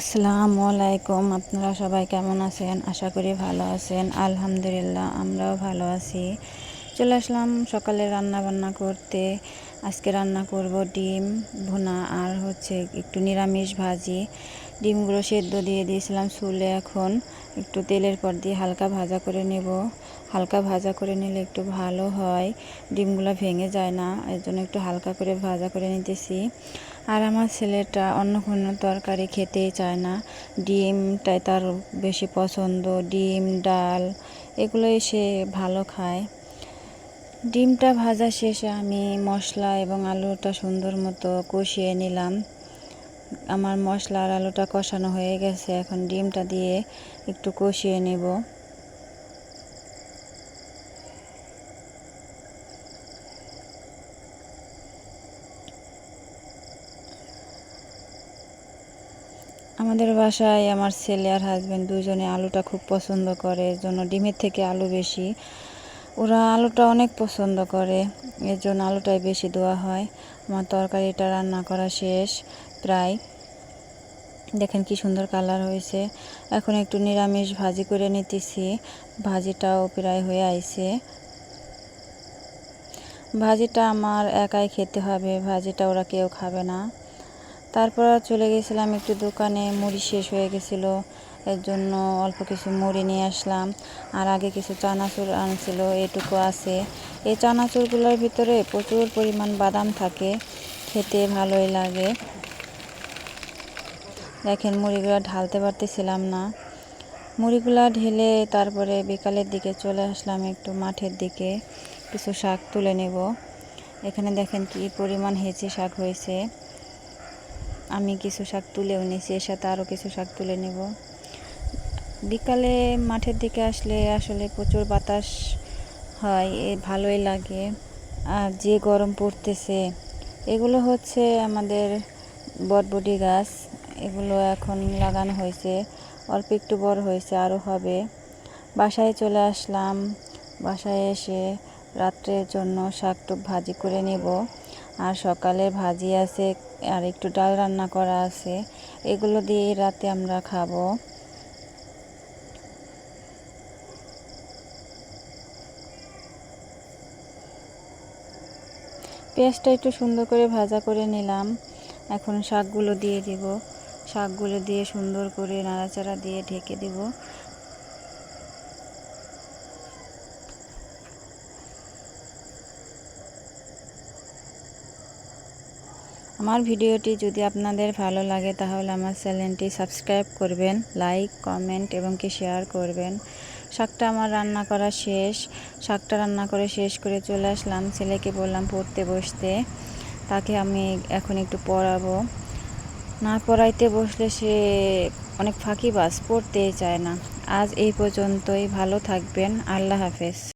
আসসালামু আলাইকুম, আপনারা সবাই কেমন আছেন? আশা করি ভালো আছেন। আলহামদুলিল্লাহ, আমরাও ভালো আছি। চলে আসলাম সকালে রান্না বান্না করতে। আজকে রান্না করব ডিম ভুনা আর হচ্ছে একটু নিরামিষ ভাজি। ডিমগুলো সেদ্ধ দিয়ে দিয়েছিলাম চুলে, এখন একটু তেলের পর দিয়ে হালকা ভাজা করে নেব। হালকা ভাজা করে নিলে একটু ভালো হয়, ডিমগুলো ভেঙে যায় না এর জন্য একটু হালকা করে ভাজা করে নিতেছি। আর আমার ছেলেটা অন্য কোনো তরকারি খেতেই চায় না, ডিমটাই তার বেশি পছন্দ, ডিম, ডাল, এগুলোই সে ভালো খায়। ডিমটা ভাজা শেষে আমি মশলা এবং আলুটা সুন্দর মতো কষিয়ে নিলাম। আমার মশলা আর আলুটা কষানো হয়ে গেছে, এখন ডিমটা দিয়ে একটু কষিয়ে নেব। আমাদের বাসায় আমার ছেলে আর হাজব্যান্ড দুজনে আলুটা খুব পছন্দ করে জন্য ডিমের থেকে আলু বেশি। ওরা আলুটা অনেক পছন্দ করে, এর জন্য আলুটাই বেশি দেওয়া হয়। আমার তরকারিটা রান্না করা শেষ, প্রায়। দেখেন কি সুন্দর কালার হয়েছে। এখন একটু নিরামিষ ভাজি করে নিতেছি। ভাজিটাও প্রায় হয়ে আইছে। ভাজিটা আমার একাই খেতে হবে, ভাজিটা ওরা কেউ খাবে না। তারপর চলে গেছিলাম একটু দোকানে, মুড়ি শেষ হয়ে গেছিল। এর জন্য অল্প কিছু মুড়ি নিয়ে আসলাম। আর আগে কিছু চানাচুর আনছিল, এটুকু আছে। এই চানাচুরগুলোর ভিতরে প্রচুর পরিমাণ বাদাম থাকে, খেতে ভালোই লাগে। দেখেন, মুড়িগুলো ঢালতে পারতেছিলাম না। মুড়িগুলা ঢেলে তারপরে বিকালের দিকে চলে আসলাম একটু মাঠের দিকে, কিছু শাক তুলে নেব। এখানে দেখেন কি পরিমাণ হেঁচে শাক হয়েছে। আমি কিছু শাক তুলেও নিয়েছি এর সাথে আরও কিছু শাক তুলে নেব। বিকালে মাঠের দিকে আসলে আসলে প্রচুর বাতাস হয়, এ ভালোই লাগে। আর যে গরম পড়তেছে, এগুলো হচ্ছে আমাদের বটবটি গাছ, এগুলো এখন লাগানো হয়েছে, অল্প একটু বড় হয়েছে আরও হবে। বাসায় চলে আসলাম, বাসায় এসে রাত্রের জন্য শাকটুক ভাজি করে নেব। আর সকালে ভাজি আছে, আর একটু ডাল রান্না করা আছে, এগুলো দিয়ে রাতে আমরা খাব। পেঁয়াজটা একটু সুন্দর করে ভাজা করে নিলাম। এখন শাকগুলো দিয়ে দিব। শাকগুলো দিয়ে সুন্দর করে নাড়াচাড়া দিয়ে ঢেকে দিব। আমার ভিডিওটি যদি আপনাদের ভালো লাগে, তাহলে আমার চ্যানেলটি সাবস্ক্রাইব করবেন, লাইক, কমেন্ট এবং কি শেয়ার করবেন। শাকটা আমার রান্না করা শেষ। শাকটা রান্না করে শেষ করে চলে আসলাম। ছেলেকে বললাম, পড়তে বসতে। তাকে আমি এখন একটু পড়াবো। না পড়াইতে বসলে সে অনেক ফাঁকিবাজ পড়তেই চায় না। আজ এই পর্যন্তই। ভালো থাকবেন। আল্লাহ হাফেজ।